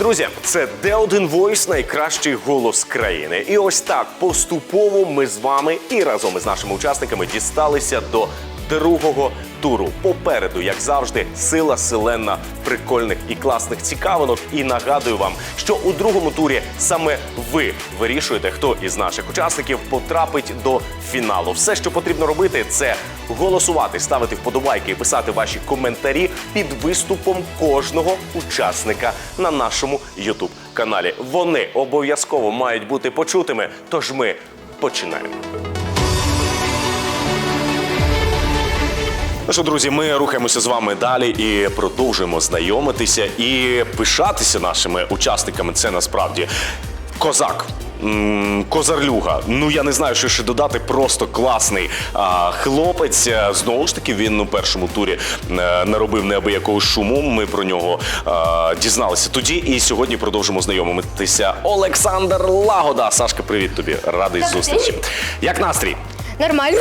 Друзі! Це Де1 Voice, найкращий голос країни. І ось так поступово ми з вами і разом із нашими учасниками дісталися до другого туру. Попереду, як завжди, сила селена прикольних і класних цікавинок. І нагадую вам, що у другому турі саме ви вирішуєте, хто із наших учасників потрапить до фіналу. Все, що потрібно робити, це голосувати, ставити вподобайки і писати ваші коментарі під виступом кожного учасника на нашому youtube каналі. Вони обов'язково мають бути почутими. Тож ми починаємо. Ну що, друзі, ми рухаємося з вами далі і продовжуємо знайомитися і пишатися нашими учасниками. Це насправді козак. Козарлюга, ну я не знаю, що ще додати. Просто класний а, хлопець. Е, Знову ж таки, він у першому турі е, наробив неабиякого шуму. Ми про нього а, дізналися тоді. І сьогодні продовжимо знайомитися. Олександр Лагода. Сашка, привіт тобі. Радий зустрічі. Як настрій? Нормально.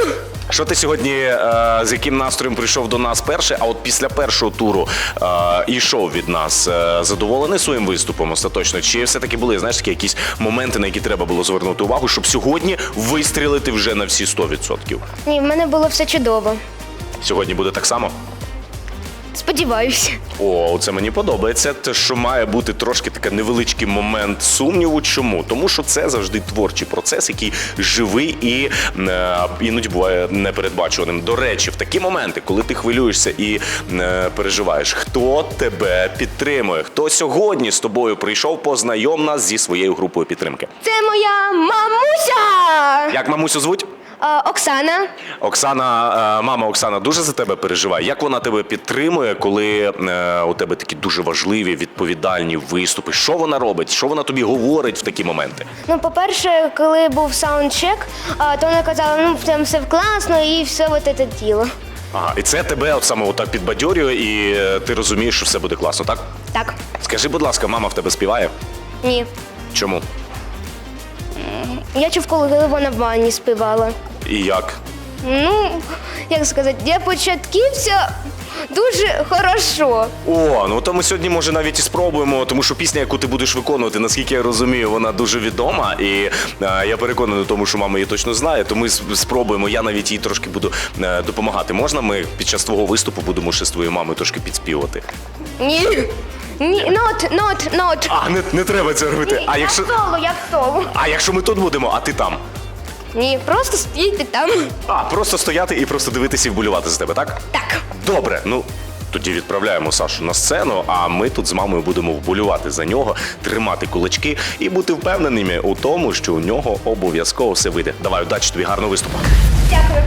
Що ти сьогодні е, з яким настроєм прийшов до нас перше? А от після першого туру е, йшов від нас е, задоволений своїм виступом остаточно? Чи все-таки були знаєш такі якісь моменти, на які треба було звернути увагу, щоб сьогодні вистрілити вже на всі 100%? Ні, в мене було все чудово. Сьогодні буде так само? Сподіваюся. О, це мені подобається. Те, що має бути трошки такий невеличкий момент сумніву. Чому? Тому що це завжди творчий процес, який живий і е, іноді буває непередбачуваним. До речі, в такі моменти, коли ти хвилюєшся і е, переживаєш, хто тебе підтримує, хто сьогодні з тобою прийшов, познайом нас зі своєю групою підтримки. Це моя мамуся! Як мамусю звуть? А, Оксана. Оксана, е, мама Оксана дуже за тебе переживає. Як вона тебе підтримує, коли е, у тебе такі дуже важливі відповідальні виступи? Що вона робить? Що вона тобі говорить в такі моменти? Ну, по-перше, коли був саундчек, то вона казала, ну там все класно і все от це діло. Ага, і це тебе от саме отак підбадьорює, і е, ти розумієш, що все буде класно, так? Так. Скажи, будь ласка, мама в тебе співає? Ні. Чому? Я чув, коли вона в ванні співала. І як? Ну, як сказати, для початківця дуже хорошо. О, ну то ми сьогодні може навіть і спробуємо, тому що пісня, яку ти будеш виконувати, наскільки я розумію, вона дуже відома. І е, я переконаний в тому, що мама її точно знає. То ми с- спробуємо. Я навіть їй трошки буду е, допомагати. Можна ми під час твого виступу будемо ще з твоєю мамою трошки підспівати? Ні. Ні, нот, нот, нот. А не, не треба це робити. А Як якщо соло, як соло. а якщо ми тут будемо, а ти там? Ні, просто стійте там. А просто стояти і просто дивитися і вболювати за тебе, так? Так. Добре, ну. Тоді відправляємо Сашу на сцену, а ми тут з мамою будемо вболювати за нього, тримати кулачки і бути впевненими у тому, що у нього обов'язково все вийде. Давай, удачі тобі, гарного виступу. Дякую.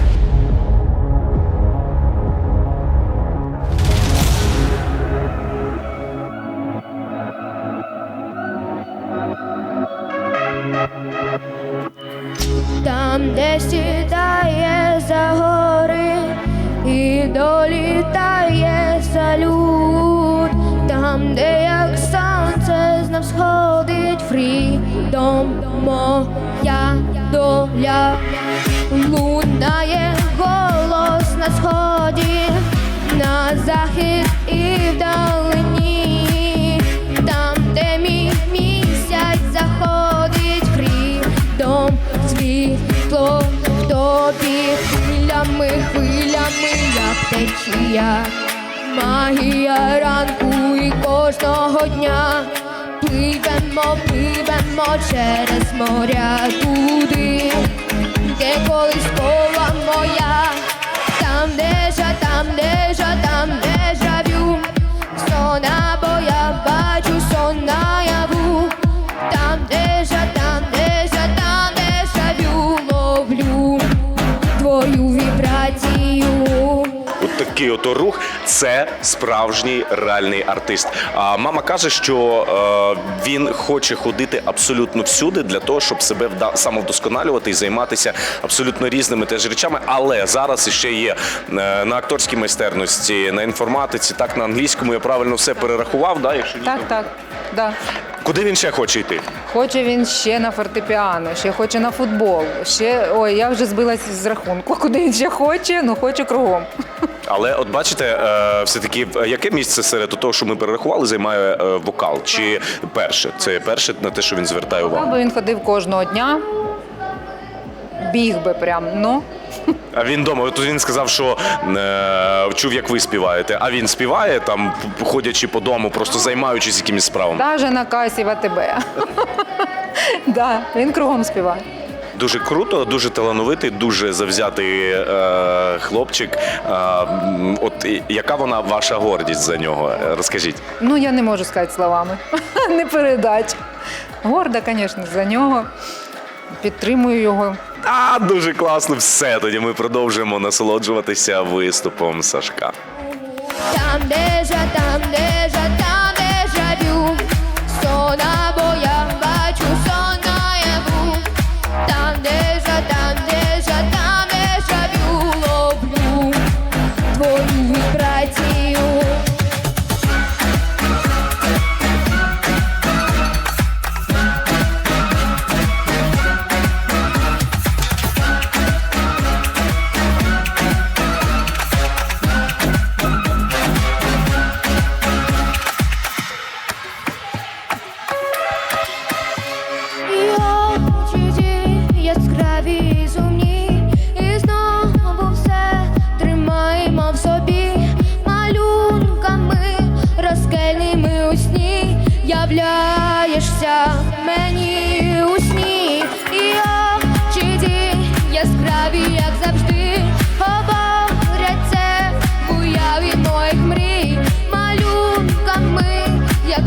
Течія, магія ранку і кожного дня. Пливемо, пливемо через моря туди, де колись рух це справжній реальний артист. А мама каже, що е, він хоче ходити абсолютно всюди для того, щоб себе вда- самовдосконалювати і займатися абсолютно різними теж речами. Але зараз ще є е, на акторській майстерності, на інформатиці, так на англійському я правильно все перерахував. Да, якщо ні, Так, то- так, да. Куди він ще хоче йти? Хоче він ще на фортепіано, ще хоче на футбол. Ще ой, я вже збилась з рахунку. Куди він ще хоче? Ну хоче кругом. Але от бачите, е, все-таки е, яке місце серед того, що ми перерахували, займає е, вокал? Чи перше? Це перше на те, що він звертає увагу. Або він ходив кожного дня, біг би прям. Ну А він вдома, тут він сказав, що е, чув, як ви співаєте. А він співає там, ходячи по дому, просто займаючись якимись справами. навіть на касі в АТБ. Да, він кругом співає. Дуже круто, дуже талановитий, дуже завзятий е, хлопчик. Е, от яка вона ваша гордість за нього? Е, Розкажіть. Ну я не можу сказати словами. Не передать. Горда, звісно, за нього. Підтримую його. А, дуже класно. Все. Тоді ми продовжуємо насолоджуватися виступом Сашка. Там déjà, там déjà,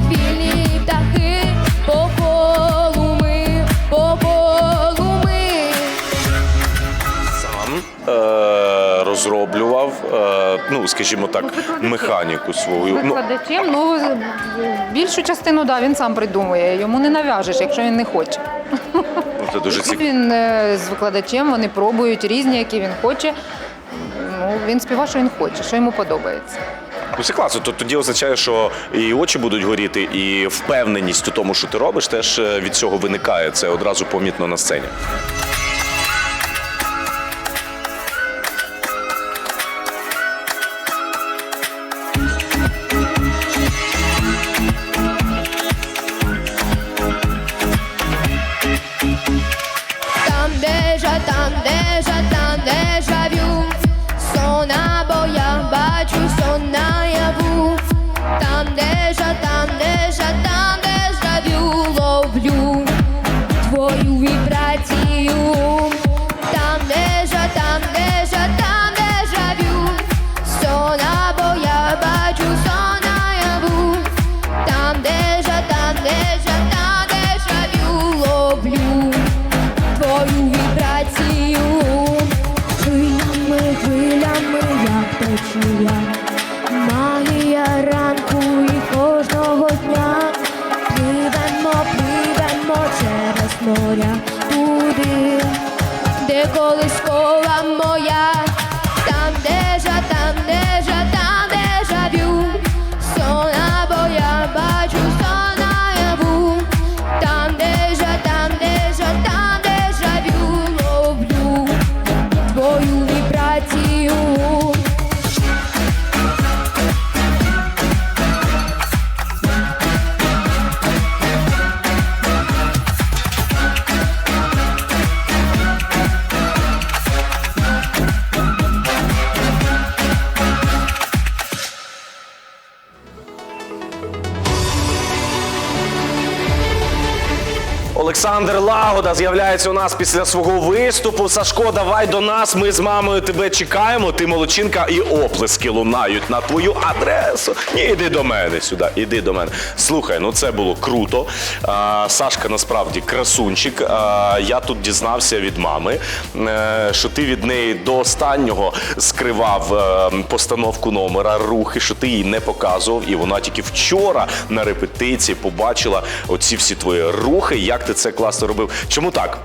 вільні птахи, по колу ми, по колу ми. Сам е, розроблював, е, ну скажімо так, механіку свою. Ну, Викладачем, ну більшу частину да, він сам придумує. Йому не нав'яжеш, якщо він не хоче. це дуже цікаво. Він е, з викладачем, вони пробують різні, які він хоче. Ну, він співає, що він хоче, що йому подобається. Це класно. То тоді означає, що і очі будуть горіти, і впевненість у тому, що ти робиш, теж е, від цього виникає. Це одразу помітно на сцені. Лагода з'являється у нас після свого виступу. Сашко, давай до нас. Ми з мамою тебе чекаємо. Ти молодчинка, і оплески лунають на твою адресу. Ні, іди до мене сюди. Іди до мене. Слухай, ну це було круто. А, Сашка насправді красунчик. А, я тут дізнався від мами, е, що ти від неї до останнього скривав е, постановку номера, рухи, що ти їй не показував, і вона тільки вчора на репетиції побачила оці всі твої рухи, як ти це класно робив. Чому так?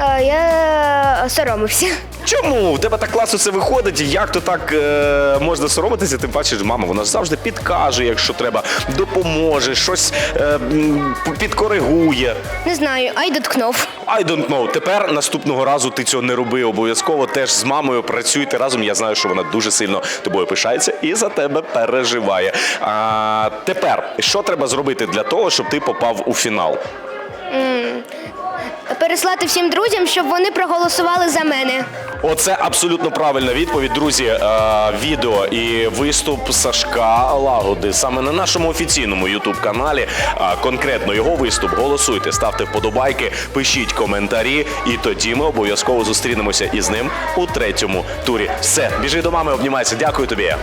Е, Я соромився. Чому? У тебе так класно це виходить? Як то так е, можна соромитися? Ти бачиш, мама, вона ж завжди підкаже, якщо треба, допоможе, щось е, м, підкоригує. Не знаю, ай доткнув. I don't know. Тепер наступного разу ти цього не роби обов'язково. Теж з мамою працюйте разом. Я знаю, що вона дуже сильно тобою пишається і за тебе переживає. А, тепер, що треба зробити для того, щоб ти попав у фінал? Переслати всім друзям, щоб вони проголосували за мене. Оце абсолютно правильна відповідь, друзі. Е, відео і виступ Сашка Лагоди саме на нашому офіційному ютуб каналі. А конкретно його виступ. Голосуйте, ставте вподобайки, пишіть коментарі, і тоді ми обов'язково зустрінемося із ним у третьому турі. Все, біжи до мами, обнімайся. Дякую тобі.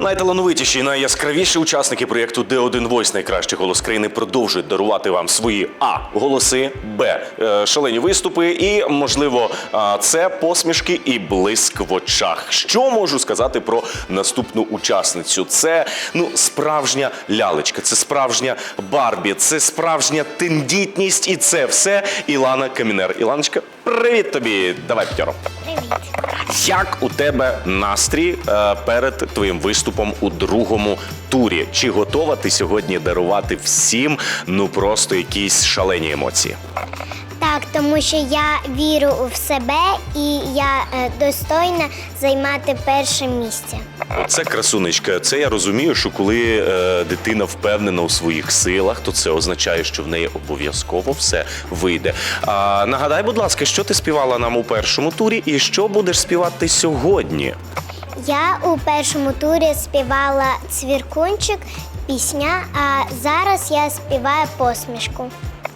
Найталановитіші, найяскравіші учасники проєкту Д1 Voice найкращий голос країни продовжують дарувати вам свої а голоси, б е, шалені виступи і, можливо, а, це посмішки і блиск в очах. Що можу сказати про наступну учасницю? Це ну справжня лялечка, це справжня Барбі, це справжня тендітність, і це все Ілана Камінер. Іланочка, привіт тобі! Давай п'яро. Як у тебе настрій е, перед твоїм виступом у другому турі? Чи готова ти сьогодні дарувати всім ну просто якісь шалені емоції? Так, тому що я вірю в себе і я е, достойна займати перше місце. Це красунечка. Це я розумію, що коли е, дитина впевнена у своїх силах, то це означає, що в неї обов'язково все вийде. А нагадай, будь ласка, що ти співала нам у першому турі, і що будеш співати сьогодні? Я у першому турі співала цвіркунчик, пісня, а зараз я співаю посмішку.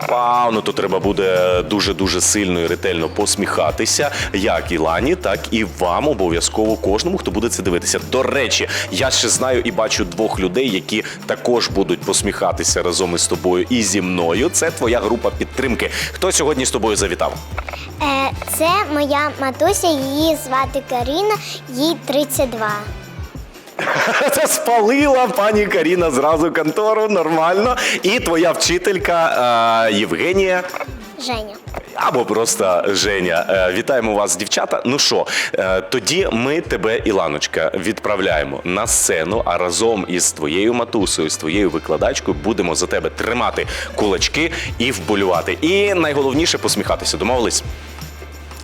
Вау, ну то треба буде дуже дуже сильно і ретельно посміхатися, як і Лані, так і вам обов'язково кожному, хто буде це дивитися. До речі, я ще знаю і бачу двох людей, які також будуть посміхатися разом із тобою і зі мною. Це твоя група підтримки. Хто сьогодні з тобою завітав? Е, це моя матуся, її звати Каріна, їй 32. Це спалила пані Каріна зразу контору. Нормально. І твоя вчителька е, Євгенія. Женя. Або просто Женя. Е, Вітаємо вас, дівчата. Ну що, е, тоді ми тебе, Іланочка, відправляємо на сцену, а разом із твоєю матусею, з твоєю викладачкою будемо за тебе тримати кулачки і вболювати. І найголовніше посміхатися. Домовились?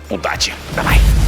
Удачі! Давай!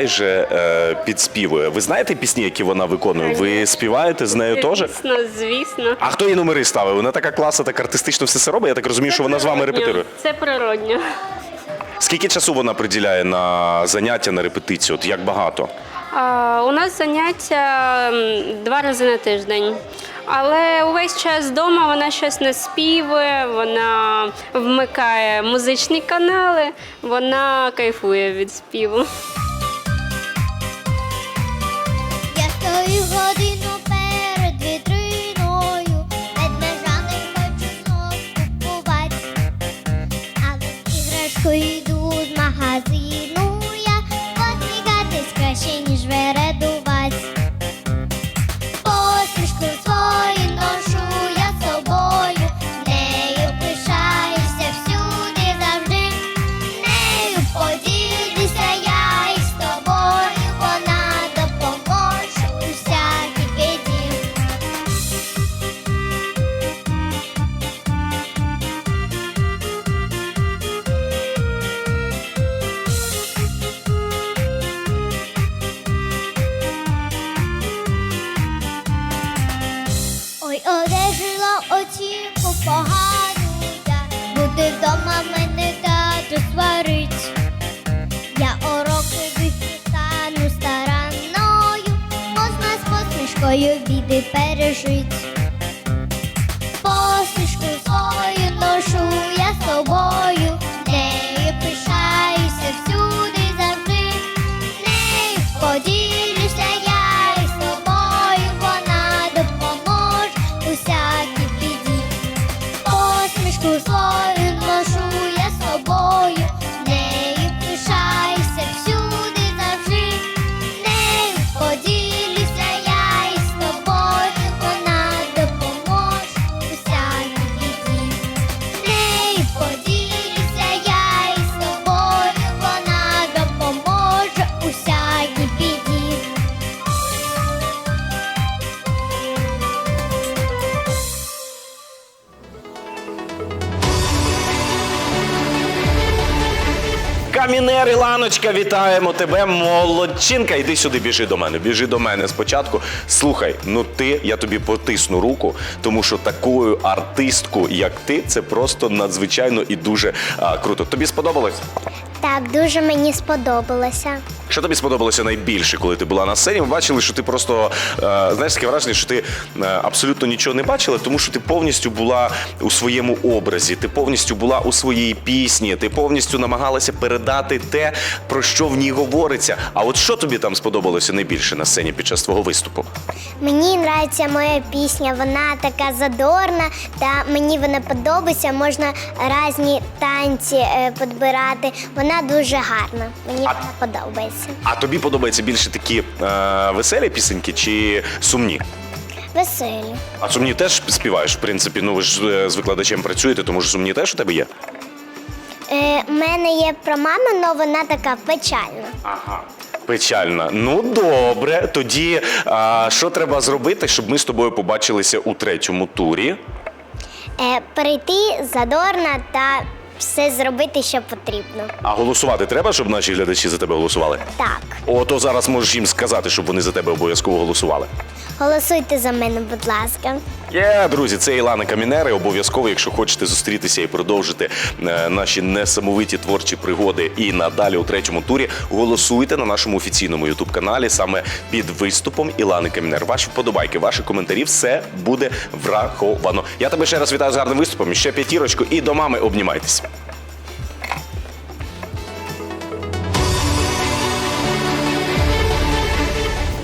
Майже е, підспівує. Ви знаєте пісні, які вона виконує? Ви співаєте з нею теж? Звісно, звісно. А хто їй номери ставив? Вона така класна, так артистично все це робить. Я так розумію, що вона з вами Природньо. репетирує. Це природньо. Скільки часу вона приділяє на заняття, на репетицію? От як багато? А, у нас заняття м, два рази на тиждень. Але увесь час вдома вона щось не співає, вона вмикає музичні канали, вона кайфує від співу. Іланочка, вітаємо тебе, молодчинка. Іди сюди, біжи до мене. Біжи до мене спочатку. Слухай, ну ти, я тобі потисну руку, тому що такою артисткою, як ти, це просто надзвичайно і дуже а, круто. Тобі сподобалось? Так, дуже мені сподобалося. Що тобі сподобалося найбільше, коли ти була на сцені? Ми бачили, що ти просто е, знаєш таке враження, що ти е, абсолютно нічого не бачила, тому що ти повністю була у своєму образі, ти повністю була у своїй пісні, ти повністю намагалася передати те, про що в ній говориться. А от що тобі там сподобалося найбільше на сцені під час твого виступу? Мені подобається моя пісня, вона така задорна, та мені вона подобається. Можна різні танці е, підбирати. Вона дуже гарна. Мені вона подобається. А тобі подобаються більше такі е, веселі пісеньки чи сумні? Веселі. А сумні теж співаєш, в принципі. Ну ви ж е, з викладачем працюєте, тому що сумні теж у тебе є. Е, У мене є про маму, але вона така печальна. Ага. Печальна. Ну добре. Тоді а, що треба зробити, щоб ми з тобою побачилися у третьому турі? Е, Перейти задорна та все зробити, що потрібно. А голосувати треба, щоб наші глядачі за тебе голосували? Так, Ото зараз можеш їм сказати, щоб вони за тебе обов'язково голосували. Голосуйте за мене, будь ласка. Є, друзі, це Ілана Камінери. Обов'язково, якщо хочете зустрітися і продовжити е, наші несамовиті творчі пригоди і надалі у третьому турі, голосуйте на нашому офіційному ютуб каналі саме під виступом Ілани Камінер. Ваші вподобайки, ваші коментарі, все буде враховано. Я тебе ще раз вітаю з гарним виступом. Ще п'ятірочку і до мами обнімайтесь.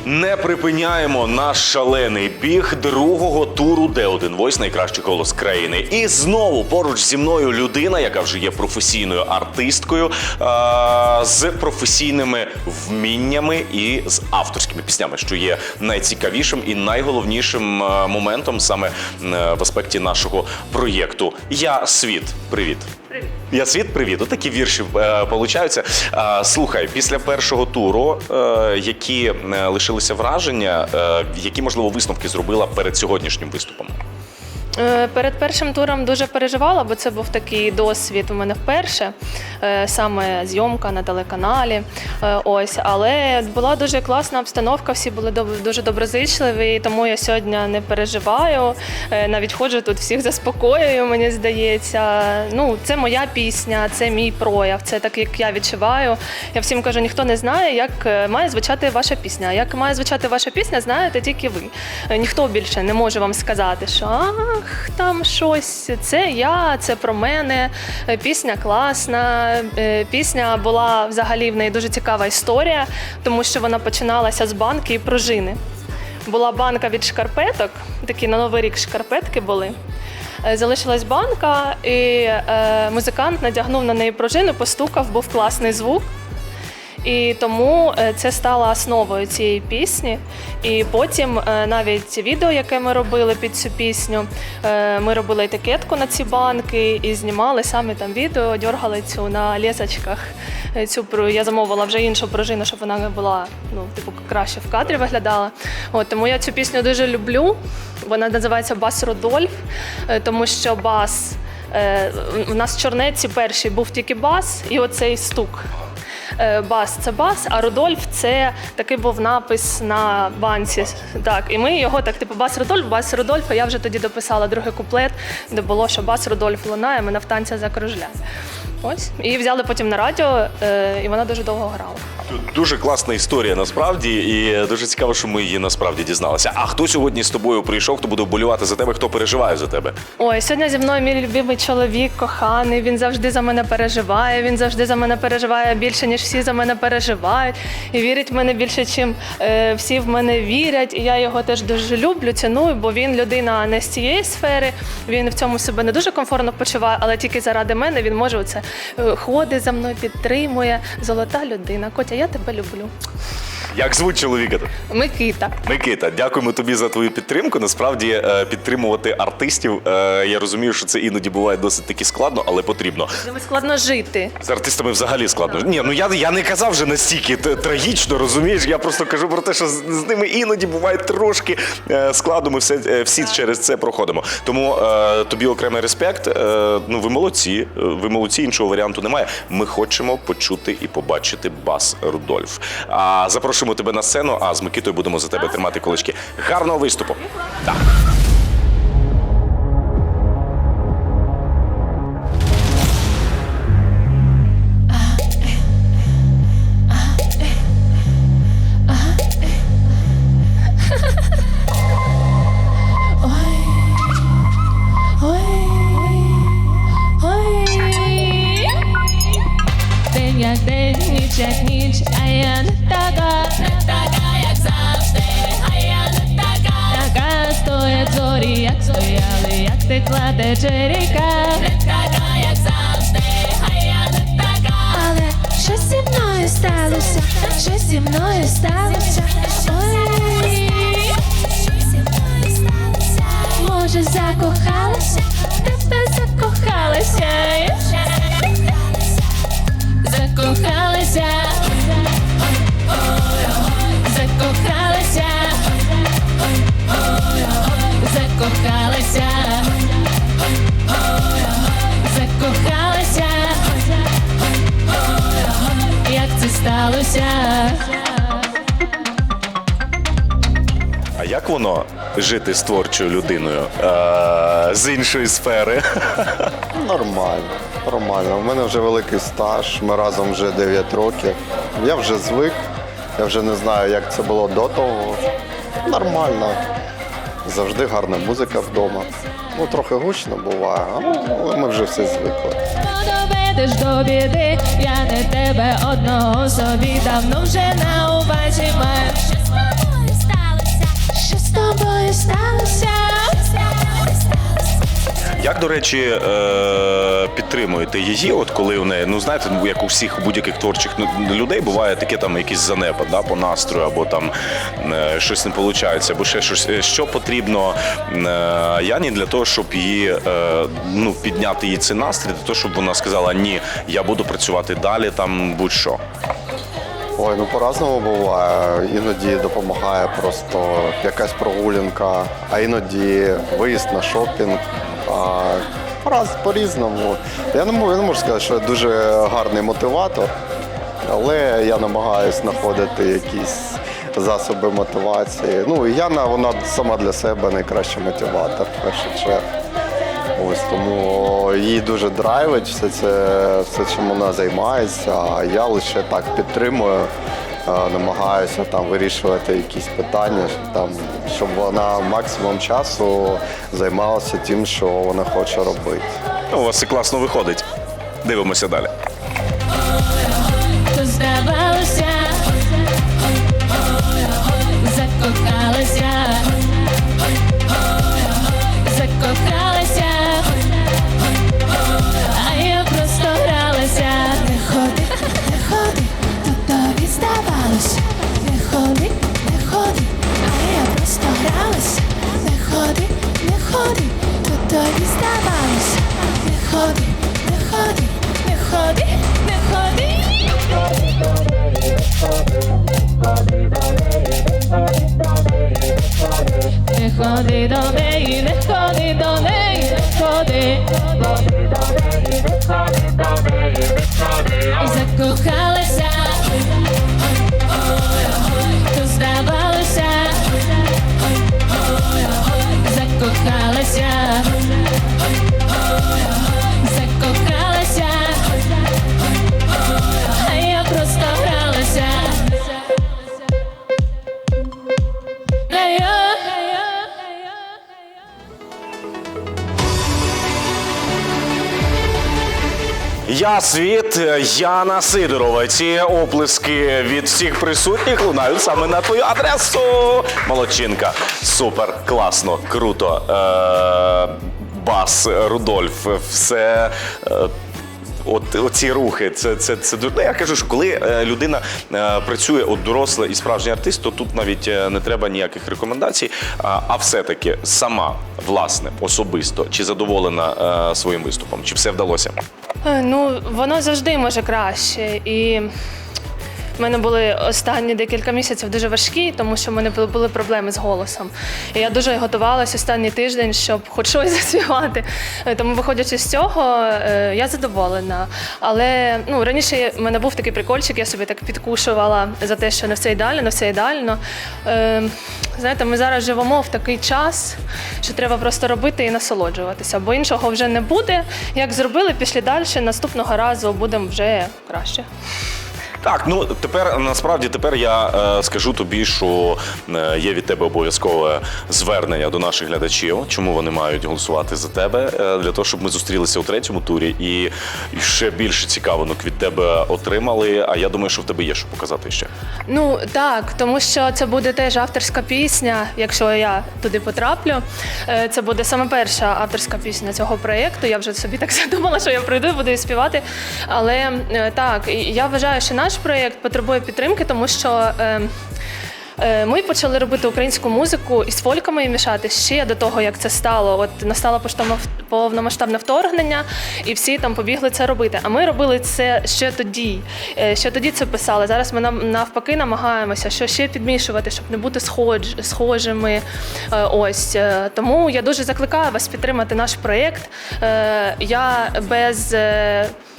Не припиняємо наш шалений біг другого туру Д1 Voice найкращий голос країни. І знову поруч зі мною людина, яка вже є професійною артисткою а, з професійними вміннями і з авторськими піснями, що є найцікавішим і найголовнішим моментом саме в аспекті нашого проєкту. Я світ. Привіт. Я світ, привіт. Отакі вірші е, получаються. Е, слухай, після першого туру, е, які е, лишилися враження, е, які можливо висновки зробила перед сьогоднішнім виступом? Е, Перед першим туром дуже переживала, бо це був такий досвід у мене вперше, е, саме зйомка на телеканалі. Е, Ось, але була дуже класна обстановка, всі були дуже доброзичливі, тому я сьогодні не переживаю. Навіть ходжу тут всіх заспокоюю, мені здається. Ну, це моя пісня, це мій прояв, це так, як я відчуваю. Я всім кажу, ніхто не знає, як має звучати ваша пісня. Як має звучати ваша пісня, знаєте тільки ви. Ніхто більше не може вам сказати, що там щось, це я, це про мене. Е, Пісня класна. Е, Пісня була взагалі в неї дуже цікава історія, тому що вона починалася з банки і пружини. Була банка від шкарпеток, такі на новий рік шкарпетки були. Е, Залишилась банка, і музикант надягнув на неї пружину, постукав, був класний звук. І тому е, це стало основою цієї пісні. І потім е, навіть відео, яке ми робили під цю пісню, е, ми робили етикетку на ці банки і знімали саме там відео, дергали цю на лісочках. Цю я замовила вже іншу пружину, щоб вона була ну, типу, краще в кадрі виглядала. От, тому я цю пісню дуже люблю. Вона називається Бас Рудольф, тому що бас. У нас в чорнеці перший був тільки бас і оцей стук. Е, Бас це бас, а Рудольф це такий був напис на банці. Так, і ми його так, типу, бас Рудольф, бас Рудольф. А я вже тоді дописала другий куплет, де було, що бас Рудольф лунає, мене в танцях закружляє. Ось. І взяли потім на радіо, е, і вона дуже довго грала. Дуже класна історія насправді, і дуже цікаво, що ми її насправді дізналися. А хто сьогодні з тобою прийшов, хто буде вболівати за тебе, хто переживає за тебе? Ой, сьогодні зі мною мій любимий чоловік, коханий. Він завжди за мене переживає. Він завжди за мене переживає більше, ніж всі за мене переживають. І вірить в мене більше, чим е, всі в мене вірять. І я його теж дуже люблю, ціную, бо він людина не з цієї сфери. Він в цьому себе не дуже комфортно почуває, але тільки заради мене він може оце е, ходить за мною, підтримує. Золота людина. Котя, я тебе люблю. Як звуть чоловіка? Микита. Микита, дякуємо тобі за твою підтримку. Насправді е, підтримувати артистів. е, Я розумію, що це іноді буває досить таки складно, але потрібно. Ними складно жити. З артистами взагалі складно. Ні, ну я, я не казав вже настільки трагічно, розумієш. Я просто кажу про те, що з, ними іноді буває трошки е, складно. Ми все, всі через це проходимо. Тому тобі окремий респект. Ну ви молодці. Ви молодці, іншого варіанту немає. Ми хочемо почути і побачити бас Рудольф. А запрошуємо тебе на сцену. А з Микитою будемо за тебе тримати кулачки. Гарного виступу. Так. Зі мною сталося? Ой, може закохалася, тебе закохалася. Закохалася, закохалася, закохалася, закохалася, сталося? А як воно жити з творчою людиною е, з іншої сфери? Нормально, нормально. У мене вже великий стаж, ми разом вже 9 років. Я вже звик, я вже не знаю, як це було до того. Нормально. Завжди гарна музика вдома. Ну, трохи гучно буває, але ми вже все звикли. Доведеш до біди, я не тебе одного собі давно вже на увазі маю. Що з тобою сталося? Що з тобою сталося? Як, до речі, е, підтримуєте її, от коли в неї, ну знаєте, ну, як у всіх будь-яких творчих ну, людей буває таке там якийсь занепад да, по настрою, або там е, щось не виходить, або ще щось. Е, Що потрібно е, Яні для того, щоб її ну, підняти їй цей настрій, для того, щоб вона сказала ні, я буду працювати далі, там будь-що. Ой, ну по-разному буває. Іноді допомагає просто якась прогулянка, а іноді виїзд на шопінг. Пораз, по-різному. Я не можу, я не можу сказати, що я дуже гарний мотиватор, але я намагаюся знаходити якісь засоби мотивації. Ну, і Яна, вона сама для себе найкращий мотиватор, в першу чергу. Ось тому її дуже драйвить все це, все, чим вона займається. А я лише так підтримую, намагаюся там вирішувати якісь питання, там, щоб вона максимум часу займалася тим, що вона хоче робити. Ну, у вас це класно виходить. Дивимося далі. Не ходи до неї, не ходи до неї, не ходи. І закохалася, то здавалося, закохалася, закохалася, Я світ, Яна Сидорова. Ці оплески від всіх присутніх лунають саме на твою адресу. Молодчинка. Супер, класно, круто. Е, бас, Рудольф, все. Е, от оці рухи. Це, це, це ну, я кажу, що коли е, людина е, працює от доросла і справжній артист, то тут навіть е, не треба ніяких рекомендацій. А, все-таки сама власне особисто чи задоволена своїм виступом? Чи все вдалося? Е, Ну, воно завжди може краще. І в мене були останні декілька місяців дуже важкі, тому що в мене були- були проблеми з голосом. І я дуже готувалася останній тиждень, щоб хоч щось заспівати. Е, Тому, виходячи з цього, е, я задоволена. Але ну, раніше в мене був такий прикольчик, я собі так підкушувала за те, що не все ідеально, не все ідеально. Е, Знаєте, ми зараз живемо в такий час, що треба просто робити і насолоджуватися, бо іншого вже не буде. Як зробили, пішли далі, наступного разу будемо вже краще. Так, ну тепер насправді тепер я е, скажу тобі, що е, є від тебе обов'язкове звернення до наших глядачів, чому вони мають голосувати за тебе, е, для того, щоб ми зустрілися у третьому турі і, ще більше цікавинок від тебе отримали. А я думаю, що в тебе є що показати ще. Ну так, тому що це буде теж авторська пісня, якщо я туди потраплю. Е, Це буде саме перша авторська пісня цього проєкту. Я вже собі так задумала, що я прийду і буду її співати. Але е, так, я вважаю, що наш проєкт потребує підтримки, тому що. е, Е, Ми почали робити українську музику із фольками мішати ще до того, як це стало. От настало повномасштабне вторгнення, і всі там побігли це робити. А ми робили це ще тоді. Е, Ще тоді це писали. Зараз ми навпаки намагаємося що ще підмішувати, щоб не бути схожими. Е, Ось тому я дуже закликаю вас підтримати наш проєкт. Я без.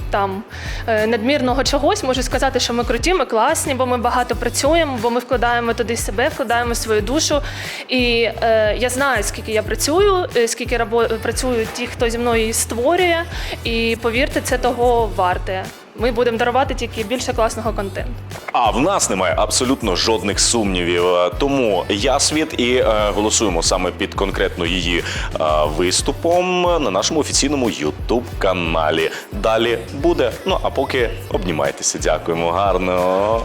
Там е, надмірного чогось можу сказати, що ми круті, ми класні, бо ми багато працюємо, бо ми вкладаємо туди себе, вкладаємо свою душу. І е, я знаю, скільки я працюю, е, скільки працюють ті, хто зі мною її створює. І повірте, це того варте. Ми будемо дарувати тільки більше класного контенту. А в нас немає абсолютно жодних сумнівів. Е, Тому я світ і е, голосуємо саме під конкретно її е, виступом на нашому офіційному Ютуб каналі. Далі буде. Ну а поки обнімайтеся. Дякуємо гарно.